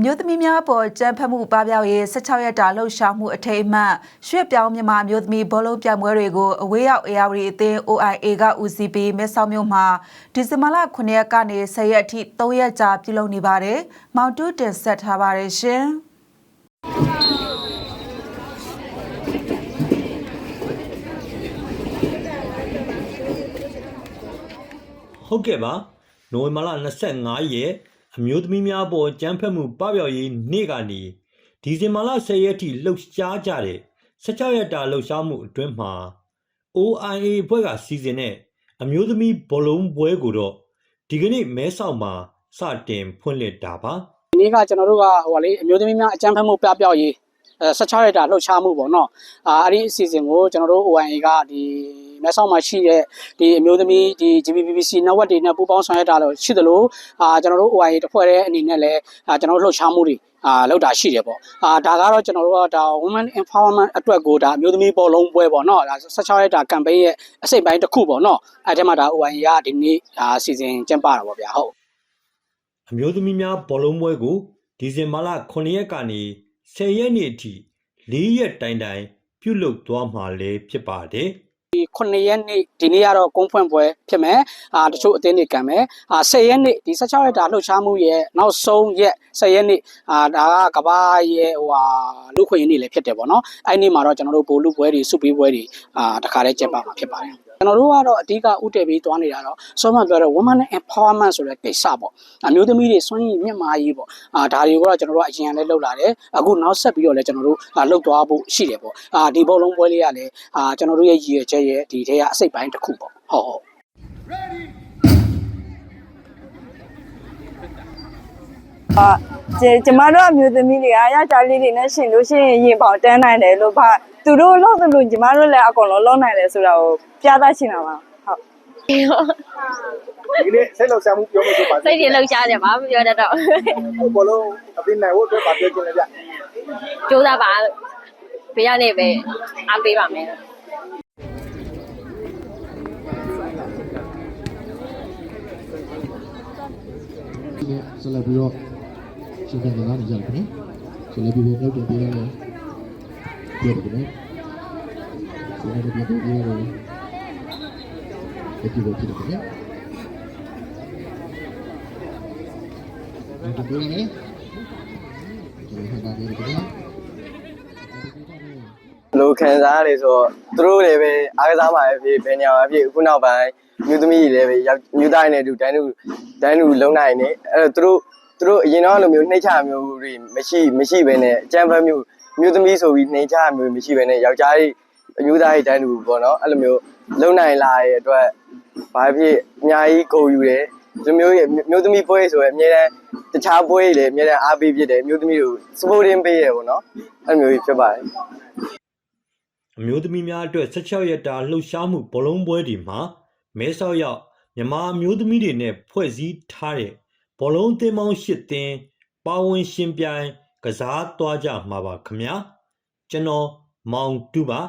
မြို့သမီးများအပေါ်ကြမ်းဖက်မှုပပျောက်ရေး16ရက်တာလှုပ်ရှားမှုအထိမ်းအမှတ်ရွှေ့ပြောင်းမြန်မာမြို့သမီးဘောလုံးပြိုင်ပွဲတွေကိုအဝေးရောက် AR အသင်း OIA ကဦးစီးပြီးမဲဆောက်မြို့မှာဒီဇင်ဘာလ9ရက်ကနေ10ရက်အထိ3ရက်ကြာပြုလုပ်နေပါတယ်။မောင်တူးတင်ဆက်ထားပါတယ်ရှင်။ဟုတ်ကဲ့ပါနိုဝင်ဘာလ25ရက် အမျိုးသမီးများပေါ်ကြမ်းဖက်မှုပပျောက်ရေးနေ့ကနေဒီဇင်ဘာလ10ရက်ထိလှုပ်ရှားကြတဲ့16ရက်တာလှုပ်ရှားမှုအတွင်းမှာ OIA အဖွဲ့ကစီစဉ်တဲ့အမျိုးသမီးဘောလုံးပွဲကိုတော့ဒီကနေ့မဲဆောက်မှာစတင်ဖွင့်လှစ်တာပါဒီနေ့ကကျွန်တော်တို့ကဟိုလေအမျိုးသမီးများအကြမ်းဖက်မှုပြပျောက်ရေးအဲ16ရက်တာလှုပ်ရှားမှုပေါ့နော်အာအဲ့ဒီအစီအစဉ်ကိုကျွန်တော်တို့ OIA ကဒီ မဲဆောက်မှာရှိတဲ့ဒီအမျိုးသမီးဒီ GBBC network တွေနဲ့ပူးပေါင်းဆောင်ရွက်တာလို့ရှိသလိုအာကျွန်တော်တို့ OIA တစ်ဖွဲ့ရဲ့အနေနဲ့လည်းအာကျွန်တော်တို့လှုပ်ရှားမှုတွေအာလောက်တာရှိတယ်ပေါ့အာဒါကတော့ကျွန်တော်တို့ကဒါ women empowerment အတွက်ကိုဒါအမျိုးသမီးပေါ်လုံးပွဲပေါ့နော်ဒါ16ရက်တာ campaign ရဲ့အစိတ်ပိုင်းတစ်ခုပေါ့နော်အဲ့ဒီမှာဒါ OIA ကဒီနေ့အာစီစဉ်ကျင်းပတာပေါ့ဗျာဟုတ်အမျိုးသမီးများဘောလုံးပွဲကိုဒီဇင်ဘာလ9ရက်ကနေ10ရက်နေ့အထိ4ရက်တိုင်တိုင်ပြုလုပ်သွားမှာလည်းဖြစ်ပါတယ် 9ရက်နေ့ဒီနေ့ကတော့ကုန်းဖွင့်ပွဲဖြစ်မယ်အာတချို့အသင်းတွေကံမယ်အာ10ရက်နေ့ဒီ16ရက်တာလှုပ်ရှားမှုရဲ့နောက်ဆုံးရက်10ရက်နေ့အာဒါကကဘာရဲ့ဟိုဟာလူခွင့်ရနေ့လည်းဖြစ်တယ်ပေါ့နော်အဲ့ဒီနေ့မှာတော့ကျွန်တော်တို့ဘိုလ်လူပွဲတွေစုပေးပွဲတွေအာတခါတည်းကျင်းပမှာဖြစ်ပါတယ် ကျွန်တော်တို့ကတော့အဓိကဥတည်ပြီးသွားနေတာတော့ဆောမှပြောတဲ့ women empowerment ဆိုတဲ့ကိစ္စပေါ့အမျိုးသမီးတွေစွမ်းရည်မြင့်မားရေးပေါ့အာဒါတွေကိုတော့ကျွန်တော်တို့အရင်ကလည်းလှုပ်လာတယ်အခုနောက်ဆက်ပြီးတော့လည်းကျွန်တော်တို့လှုပ်သွားဖို့ရှိတယ်ပေါ့အာဒီဘောလုံးပွဲလေးကလည်းအာကျွန်တော်တို့ရဲ့ရည်ရွယ်ချက်ရဲ့ဒီထဲကအစိတ်ပိုင်းတစ်ခုပေါ့ဟုတ်ဟုတ်အာ ကျကျမတို့အမျိုးသမီးတွေကယောက်ျားလေးတွေနဲ့ရှင်လို့ရှိရင်ရင်ပေါင်တန်းနိုင်တယ်လို့ဗာသူတို့လို့သူတို့ကျမတို့လည်းအကုန်လုံးလုံးနိုင်တယ်ဆိုတာကိုပြသချင်တာပါဟုတ်ဒီနေ့စိတ်လောက်ဆံမှုပြောလို့ဆိုပါစိတ်တွေလှုပ်ရှားတယ်မမပြောတတ်တော့ဘောလုံးအပင်းနိုင်ဖို့အတွက်ပါပြောချင်တယ်ဗျကြိုးစားပါလို့ဘေးကနေပဲအားပေးပါမယ်ဒီနေ့ဆက်လက်ပြီးတော့ ရှင်းပြနေကြနေကြတယ်ခင်ဗျဆက်လက်ပြီးတော့နောက်ပြန်ပြရမယ်ပြောတယ်ခင်ဗျဆက်လက်ပြီးတော့ပြရတယ်ဒီလိုဖြစ်တယ်ခင်ဗျနောက်ပြန်ပြရမယ်ကျွန်တော်ဟန်တာနေတယ်ခင်ဗျလိုခံစားရတယ်ဆိုတော့သူတို့လည်းပဲအားကစားမှာပဲဖြစ်ဘယ်နေရာမှာဖြစ်အခုနောက်ပိုင်းမြို့သမီးတွေလည်းပဲရောက်မြို့သားတွေနဲ့အတူတန်းတူတန်းတူလုံနိုင်နေအဲ့တော့သူတို့ သူတို့အရင်တော့လိုမျိုးနှိမ့်ချမျိုးတွေမရှိမရှိဘဲနဲ့အကြမ်းဖက်မျိုးမြို့သမီးဆိုပြီးနှိမ့်ချမျိုးမရှိဘဲနဲ့ယောက်ျားတွေအမျိုးသားတွေတန်းတူပေါ့နော်အဲ့လိုမျိုးလုံနိုင်လာတဲ့အတွက်ဘာဖြစ်အများကြီးဂုဏ်ယူတယ်ဒီမျိုးရဲ့မြို့သမီးပွဲဆိုရင်အများတန်းတခြားပွဲတွေလည်းအများတန်းအားပေးဖြစ်တယ်မြို့သမီးတို့ supporting ပေးရပေါ့နော်အဲ့လိုမျိုးဖြစ်ပါတယ်အမျိုးသမီးများအတွက်16ရက်တာလှုပ်ရှားမှုဘောလုံးပွဲတွေမှာမဲဆောက်ရောက်မြန်မာအမျိုးသမီးတွေနဲ့ဖွဲ့စည်းထားတဲ့ ဘောလုံးအသင်းပေါင်း၈သင်းပါဝင်ရှင်ပြိုင်ကစားသွားကြမှာပါခင်ဗျာကျွန်တော်မောင်တူပါ